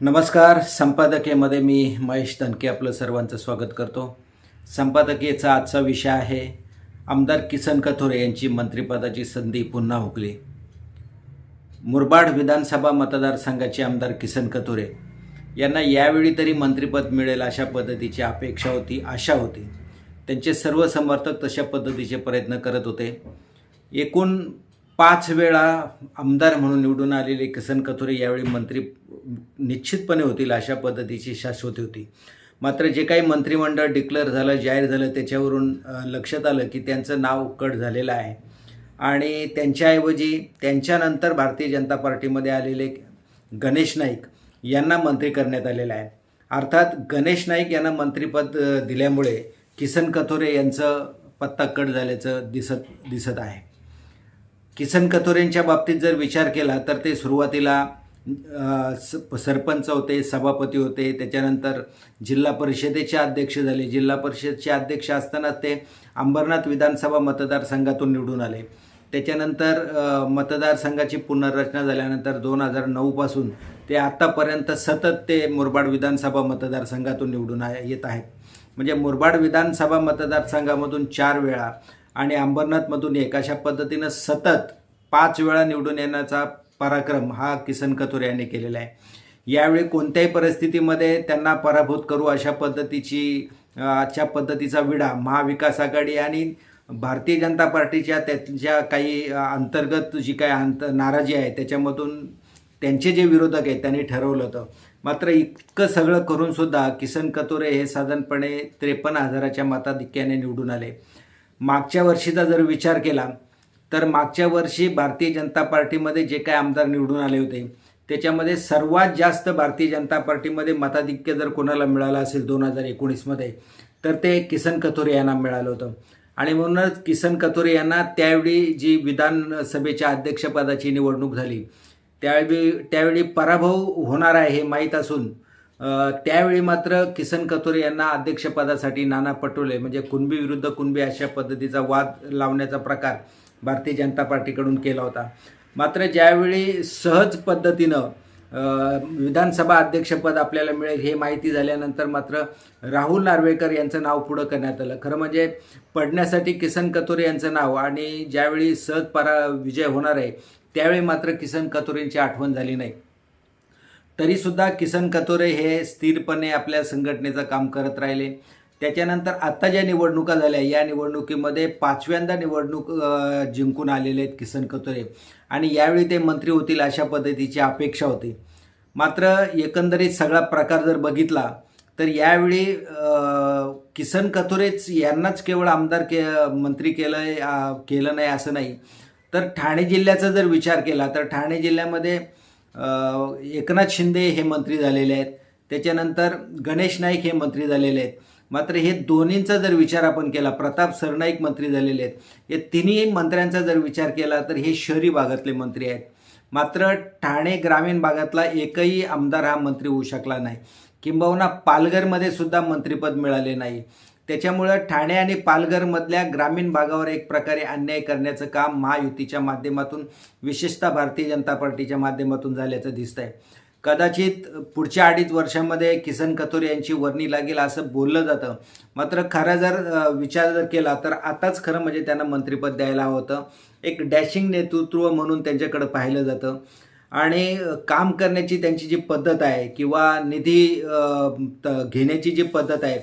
नमस्कार संपादकीयमध्ये मी महेश तनके आपलं सर्वांचं स्वागत करतो. संपादकीयचा आजचा विषय आहे आमदार किसन कथोरे यांची मंत्रिपदाची संधी पुन्हा हुकली. मुरबाड विधानसभा मतदारसंघाचे आमदार किसन कथोरे यांना यावेळी तरी मंत्रिपद मिळेल अशा पद्धतीची अपेक्षा होती आशा होती. त्यांचे सर्व समर्थक तशा पद्धतीचे प्रयत्न करत होते. एकूण पाच वेळा आमदार म्हणून निवडून आलेले किसन कथोरे यावेळी मंत्री निश्चितपणे होतील अशा पद्धतीची शाश्वती होती. मात्र जे काही मंत्रिमंडळ डिक्लेअर झालं जाहीर झालं त्याच्यावरून लक्षात आलं की त्यांचं नाव कट झालेलं आहे. आणि त्यांच्याऐवजी त्यांच्यानंतर भारतीय जनता पार्टीमध्ये आलेले गणेश नाईक यांना मंत्री करण्यात आलेलं आहे अर्थात गणेश नाईक यांना मंत्रिपद दिल्यामुळे किसन कथोरे यांचं पत्ता कट झाल्याचं दिसत दिसत आहे. किसन कथोरेंच्या बाबतीत जर विचार केला तर ते सुरुवातीला स- सरपंच होते सभापती होते त्याच्यानंतर जिल्हा परिषदेचे अध्यक्ष झाले. जिल्हा परिषदचे अध्यक्ष असताना ते अंबरनाथ विधानसभा मतदारसंघातून निवडून आले. त्याच्यानंतर मतदारसंघाची पुनर्रचना झाल्यानंतर दोन हजार नऊपासून ते आत्तापर्यंत सतत ते मुरबाड विधानसभा मतदारसंघातून निवडून आहे येत आहेत. म्हणजे मुरबाड विधानसभा मतदारसंघामधून चार वेळा आणि अंबरनाथमधून एक अशा पद्धतीनं सतत पाच वेळा निवडून येण्याचा पराक्रम हा किसन कथोर यांनी केलेला आहे. यावेळी कोणत्याही परिस्थितीमध्ये त्यांना पराभूत करू अशा पद्धतीची अशा पद्धतीचा विडा महाविकास आघाडी आणि भारतीय जनता पार्टीच्या त्यांच्या काही अंतर्गत जी काही अंत नाराजी आहे त्याच्यामधून त्यांचे जे विरोधक आहेत त्यांनी ठरवलं होतं. मात्र इतकं सगळं करूनसुद्धा किसन कतोरे हे साधारणपणे त्रेपन्न हजाराच्या मताधिक्याने निवडून आले. मागच्या वर्षीचा जर विचार केला तर मागच्या वर्षी भारतीय जनता पार्टीमध्ये जे काही आमदार निवडून आले होते त्याच्यामध्ये सर्वात जास्त भारतीय जनता पार्टीमध्ये मताधिक्य जर कोणाला मिळालं असेल दोन हजार एकोणीसमध्ये तर ते किसन कथोरे यांना मिळालं होतं. आणि म्हणूनच किसन कथोरे यांना त्यावेळी जी विधानसभेच्या अध्यक्षपदाची निवडणूक झाली त्यावेळी त्यावेळी पराभव होणार आहे हे माहीत असून त्यावेळी मात्र किसन कथोरे यांना अध्यक्षपदासाठी नाना पटोले म्हणजे कुणबी विरुद्ध कुणबी अशा पद्धतीचा वाद लावण्याचा प्रकार भारतीय जनता पार्टीकडून केला होता. मात्र ज्यावेळी सहज पद्धतीनं विधानसभा अध्यक्षपद आपल्याला मिळेल हे माहिती झाल्यानंतर मात्र राहुल नार्वेकर यांचं नाव पुढं करण्यात आलं. खरं म्हणजे पडण्यासाठी किसन कथोरे यांचं नाव आणि ज्यावेळी सहज परा विजय होणार आहे त्यावेळी मात्र किसन कथोरेंची आठवण झाली नाही. तरीसुद्धा किसन कथोरे हे स्थिरपणे आपल्या संघटनेचं काम करत राहिले. त्याच्यानंतर आत्ता ज्या निवडणुका झाल्या या निवडणुकीमध्ये पाचव्यांदा निवडणूक जिंकून आलेले आहेत किसन कतोरे. आणि यावेळी ते मंत्री होतील अशा पद्धतीची अपेक्षा होती. मात्र एकंदरीत सगळा प्रकार जर बघितला तर यावेळी किसन कथोरेच यांनाच केवळ आमदार के मंत्री केलं केलं नाही असं नाही. तर ठाणे जिल्ह्याचा जर विचार केला तर ठाणे जिल्ह्यामध्ये एकनाथ शिंदे हे मंत्री झालेले आहेत. त्याच्यानंतर गणेश नाईक हे मंत्री झालेले आहेत. मात्र हे दोन्हींचा जर विचार आपण केला प्रताप सरनाईक मंत्री झालेले आहेत हे तिन्ही मंत्र्यांचा जर विचार केला तर हे शहरी भागातले मंत्री आहेत. मात्र ठाणे ग्रामीण भागातला एकही आमदार हा मंत्री होऊ शकला नाही. किंबहुना पालघरमध्ये सुद्धा मंत्रिपद मिळाले नाही. त्याच्यामुळं ठाणे आणि पालघरमधल्या ग्रामीण भागावर एक प्रकारे अन्याय करण्याचं काम महायुतीच्या माध्यमातून विशेषतः भारतीय जनता पार्टीच्या माध्यमातून झाल्याचं दिसत आहे कदाचित पुढच्या अडीच वर्षामध्ये किसन कथोर यांची वर्णी लागेल असं बोललं जातं. मात्र खरा जर विचार जर केला तर आताच खरं म्हणजे त्यांना मंत्रिपद द्यायला हवं होतं. एक डॅशिंग नेतृत्व म्हणून त्यांच्याकडे पाहिलं जातं. आणि काम करण्याची त्यांची जी पद्धत आहे किंवा निधी त- घेण्याची जी पद्धत आहे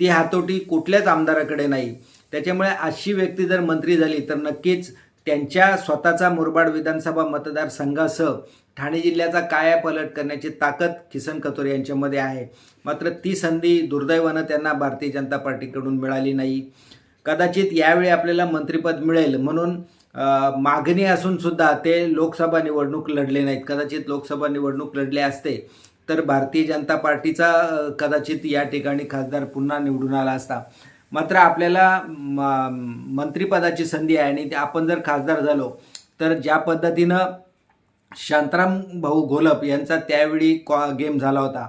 ती हातोटी कुठल्याच आमदाराकडे नाही. त्याच्यामुळे अशी व्यक्ती जर मंत्री झाली तर नक्कीच त्यांच्या स्वतःचा मुरबाड विधानसभा मतदारसंघासह ठाणे जिल्ह्याचा कायापालट करण्याची ताकद किसन कथोर यांच्यामध्ये आहे. मात्र ती संधी दुर्दैवानं त्यांना भारतीय जनता पार्टीकडून मिळाली नाही. कदाचित यावेळी आपल्याला मंत्रिपद मिळेल म्हणून मागणी असून सुद्धा ते लोकसभा निवडणूक लढले नाहीत. कदाचित लोकसभा निवडणूक लढले असते तर भारतीय जनता पार्टीचा कदाचित या ठिकाणी खासदार पुन्हा निवडून आला असता. मात्र आपल्याला म- मंत्रिपदाची संधी आहे आणि ते आपण जर खासदार झालो तर ज्या पद्धतीनं शांताराम भाऊ घोलप यांचा त्यावेळी कॉ गेम झाला होता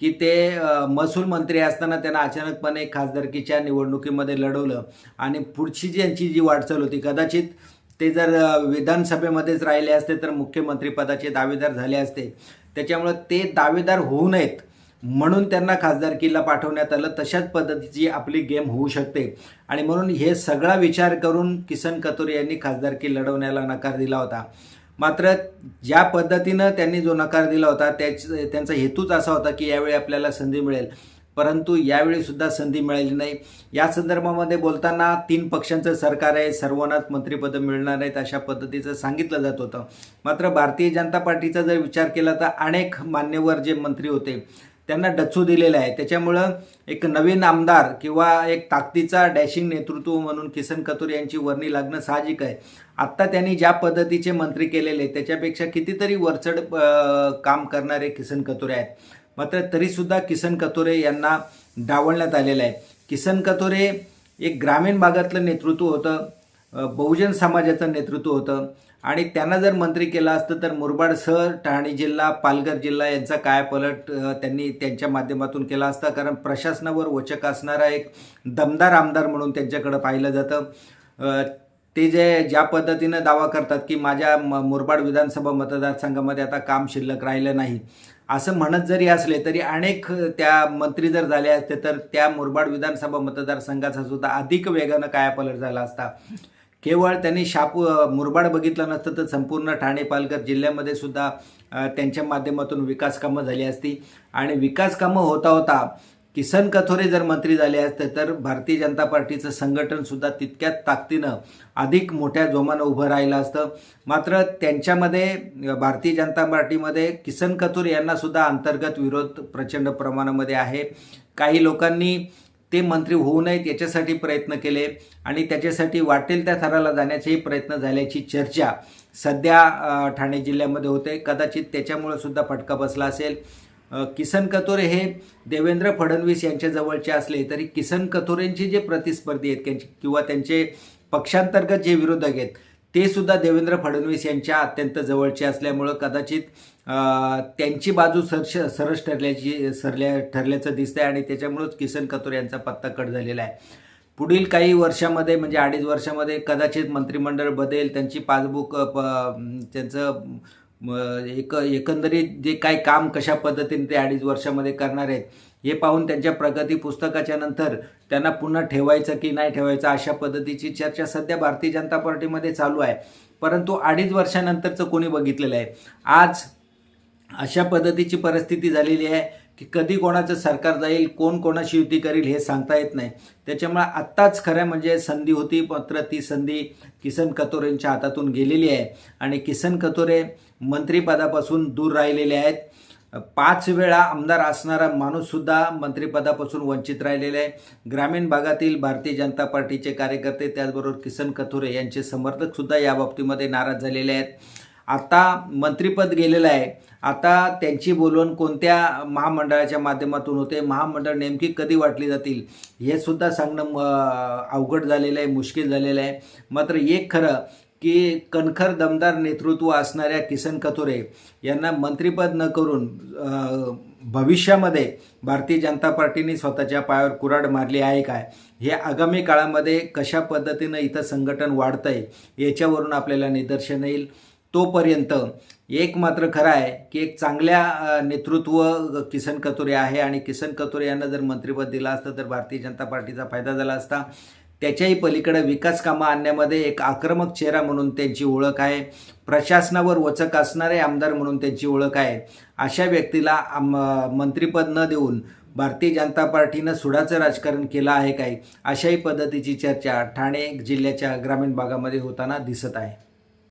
की ते महसूल मंत्री असताना त्यांना अचानकपणे खासदारकीच्या निवडणुकीमध्ये लढवलं आणि पुढची ज्यांची जी वाटचाल होती कदाचित ते जर विधानसभेमध्येच राहिले असते तर मुख्यमंत्रीपदाचे दावेदार झाले असते. त्याच्यामुळं ते दावेदार होऊ नयेत. म्हणून त्यांना खासदारकीला पाठवण्यात आलं. तशाच पद्धतीची आपली गेम होऊ शकते. आणि म्हणून हे सगळा विचार करून किसन कतोरे यांनी खासदारकी लढवण्याला नकार दिला होता. मात्र ज्या पद्धतीनं त्यांनी जो नकार दिला होता त्याच त्यांचा हेतूच असा होता की यावेळी आपल्याला संधी मिळेल. परंतु यावेळीसुद्धा संधी मिळाली नाही. या संदर्भामध्ये बोलताना तीन पक्षांचं सरकार आहे. सर्वांनाच मंत्रिपदं मिळणार आहेत अशा पद्धतीचं सांगितलं जात होतं. मात्र भारतीय जनता पार्टीचा जर विचार केला तर अनेक मान्यवर जे मंत्री होते त्यांना डचू दिलेलं आहे. त्याच्यामुळं एक नवीन आमदार किंवा एक ताकदीचा डॅशिंग नेतृत्व म्हणून किसन कतोरे यांची वर्णी लागणं साहजिक आहे. आत्ता त्यांनी ज्या पद्धतीचे मंत्री केलेले त्याच्यापेक्षा कितीतरी वरचढ काम करणारे किसन कतोरे आहेत. मात्र तरीसुद्धा किसन कतोरे यांना डावलण्यात आलेलं आहे. किसन कतोरे एक ग्रामीण भागातलं नेतृत्व होतं बहुजन समाजाचं नेतृत्व होतं. आणि त्यांना जर मंत्री केलं असतं तर मुरबाड सर ठाणे जिल्हा पालघर जिल्हा यांचा कायापलट पलट त्यांनी त्यांच्या माध्यमातून केला असता? कारण प्रशासनावर वचक असणारा एक दमदार आमदार म्हणून त्यांच्याकडं पाहिलं जातं. ते जे ज्या पद्धतीनं दावा करतात की माझ्या म मुरबाड विधानसभा मतदारसंघामध्ये आता काम शिल्लक राहिलं नाही असं म्हणत जरी असले तरी अनेक त्या मंत्री जर झाले असते तर त्या मुरबाड विधानसभा मतदारसंघाचा सुद्धा अधिक वेगानं कायापलट झाला असता? केवळ त्यांनी शापू मुरबाड बघितलं नसतं तर संपूर्ण ठाणे पालघर जिल्ह्यामध्ये सुद्धा त्यांच्या माध्यमातून विकास कामं झाली असती. आणि विकास कामं होता होता किसन कथोरे जर मंत्री झाले असते तर भारतीय जनता पार्टीचं संघटनसुद्धा तितक्याच ताकदीनं अधिक मोठ्या जोमानं उभं राहिलं असतं. मात्र त्यांच्यामध्ये भारतीय जनता पार्टीमध्ये किसन कथोरे यांनासुद्धा अंतर्गत विरोध प्रचंड प्रमाणामध्ये आहे. काही लोकांनी ते मंत्री होऊ नयेत याच्यासाठी प्रयत्न केले आणि त्याच्यासाठी वाटेल त्या थराला जाण्याचेही प्रयत्न झाल्याची चर्चा सध्या ठाणे जिल्ह्यामध्ये होते. कदाचित त्याच्यामुळे सुद्धा फटका बसला असेल. किसन कथोरे हे देवेंद्र फडणवीस यांच्या जवळचे असले तरी किसन कथोरेंचे जे प्रतिस्पर्धी आहेत त्यांचे किंवा त्यांचे पक्षांतर्गत जे विरोधक आहेत ते सुद्धा देवेंद्र फडणवीस यांच्या अत्यंत जवळचे असल्यामुळं कदाचित त्यांची बाजू सरश सरस ठरल्याची सरल्या ठरल्याचं दिसतंय आणि त्याच्यामुळंच किसन कथोर यांचा पत्ता कट झालेला आहे. पुढील काही वर्षामध्ये म्हणजे अडीच वर्षामध्ये कदाचित मंत्रिमंडळ बदल त्यांची पासबुक प- त्यांचं एक एकंदरीत जे काय काम कशा पद्धतीने ते अडीच वर्षामध्ये करणार आहेत हे पाहून त्यांच्या प्रगती पुस्तकाच्या नंतर त्यांना पुन्हा ठेवायचं की नाही ठेवायचं अशा पद्धतीची चर्चा सध्या भारतीय जनता पार्टीमध्ये चालू आहे. परंतु अडीच वर्षानंतरचं कोणी बघितलेलं आहे. आज अशा पद्धतीची परिस्थिती झालेली आहे की कधी कोणाचं सरकार जाईल कोण कोणाशी युती करील हे सांगता येत नाही. त्याच्यामुळे आत्ताच खऱ्या म्हणजे संधी होती मात्र ती संधी किसन कतोरेंच्या हातातून गेलेली आहे. आणि किसन कतोरे मंत्रिपदापासून दूर राहिलेले आहेत. पाच वेळा आमदार असणारा माणूससुद्धा मंत्रिपदापासून वंचित राहिलेला आहे. ग्रामीण भागातील भारतीय जनता पार्टीचे कार्यकर्ते त्याचबरोबर किसन कथोरे यांचे समर्थकसुद्धा या बाबतीमध्ये नाराज झालेले आहेत. आता मंत्रिपद गेलेलं आहे. आता त्यांची बोलवण कोणत्या महामंडळाच्या माध्यमातून होते? महामंडळ नेमकी कधी वाटली जातील? हे सुद्धा सांगणं म, अवघड झालेलं आहे मुश्किल झालेलं आहे. मात्र एक खरं की कणखर दमदार नेतृत्व असणाऱ्या किसन कथोरे यांना मंत्रिपद न करून भविष्यामध्ये भारतीय जनता पार्टीने स्वतःच्या पायावर कुराड मारली आहे काय? हे आगामी काळामध्ये कशा पद्धतीनं इथं संघटन वाढतं आहे याच्यावरून आपल्याला निदर्शन येईल. तोपर्यंत एक मात्र खरं आहे की एक चांगल्या नेतृत्व किसन कतोरे आहे आणि किसन कतोरे यांना जर मंत्रिपद दिलं असतं तर भारतीय जनता पार्टीचा फायदा झाला असता. त्याच्याही पलीकडे विकास कामं आणण्यामध्ये एक आक्रमक चेहरा म्हणून त्यांची ओळख आहे. प्रशासनावर वचक असणारे आमदार म्हणून त्यांची ओळख आहे. अशा व्यक्तीला आम मंत्रिपद न देऊन भारतीय जनता पार्टीनं सुडाचं राजकारण केलं आहे काय अशाही पद्धतीची चर्चा ठाणे जिल्ह्याच्या ग्रामीण भागामध्ये होताना दिसत आहे.